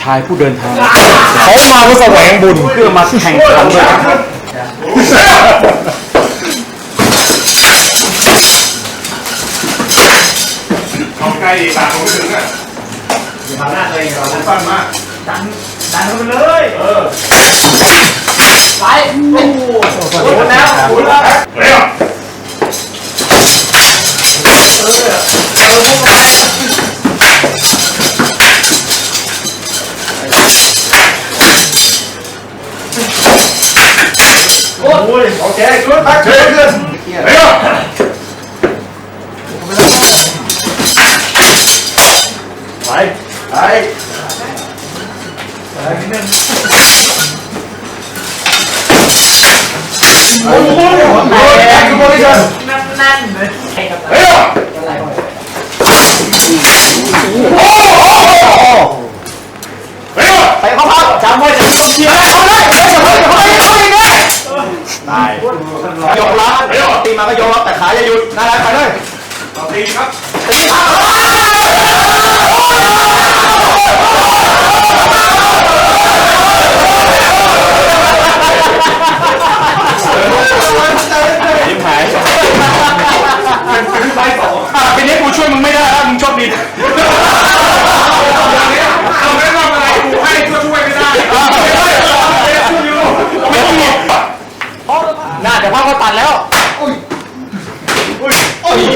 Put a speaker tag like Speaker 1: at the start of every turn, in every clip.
Speaker 1: ชายผู้เดินทางเขามาเพื่อแสวงบุญเพื่อมาแข่งขันด้วยกัน
Speaker 2: เอาใกล้ตาผมไม่ถึงอะ
Speaker 3: ทำหน้าตัวเองเรา
Speaker 2: ผมสั้นมาก
Speaker 3: ดันดันเข้าไปเลย
Speaker 2: เออ
Speaker 3: ไปโอ้โห โอ้
Speaker 2: โห
Speaker 3: เฮ้
Speaker 2: ยอะ
Speaker 3: ไปเข้าพักจำไว้จะต้องเชียร์เขาเลยเขาเลยเขาเลยเขาเลย
Speaker 1: ตายยกรับ ตีมาก็ยกรับแต่ขาอย่าหยุดนั่นแหละไปเลย
Speaker 2: ต่อตีครับ
Speaker 1: ยิ้มหาย
Speaker 2: เป็นใบสอง
Speaker 1: อะทีนี้กูช่วยมึงไม่ได้แล้วมึงโชคดี
Speaker 2: อย่างนี้เอาแนะนำอะไรกูให้ช่วยช่วยไม่ได้ไม่ได้ช่วยอยู่
Speaker 1: ไม่ต้องหยิบน่าจะพักก็ตัดแล้ว
Speaker 2: เฮ้ย อะ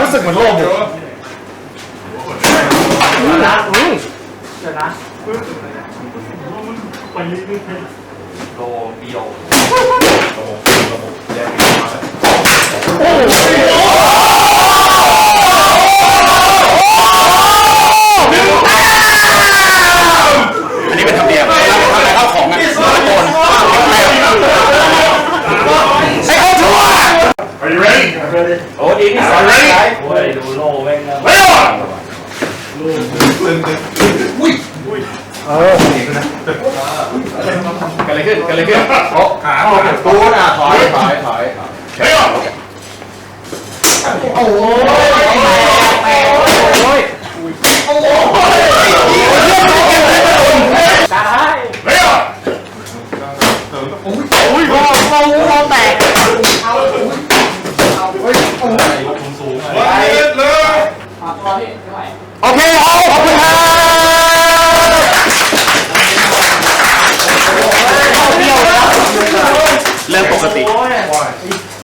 Speaker 1: รู้สึกเหมือนโลกอยู่
Speaker 3: นะเดี๋ยวนะ
Speaker 2: โลเดียว
Speaker 1: อันนี้เป็นธรรมเนียมเวลาทำอะไรเข้าของอะตะโกนไอ้เขาชั่ว
Speaker 2: Are you ready?
Speaker 3: โอ้ดีที่สอนเลยโอ้ยดูโลแม่งนะ
Speaker 2: เฮ้ยอะ
Speaker 1: กันเลยขึ้นกันเลยขึ้น
Speaker 2: ขาโดน
Speaker 1: ตูนอะถอยถอยถอย
Speaker 2: เฮ้ ย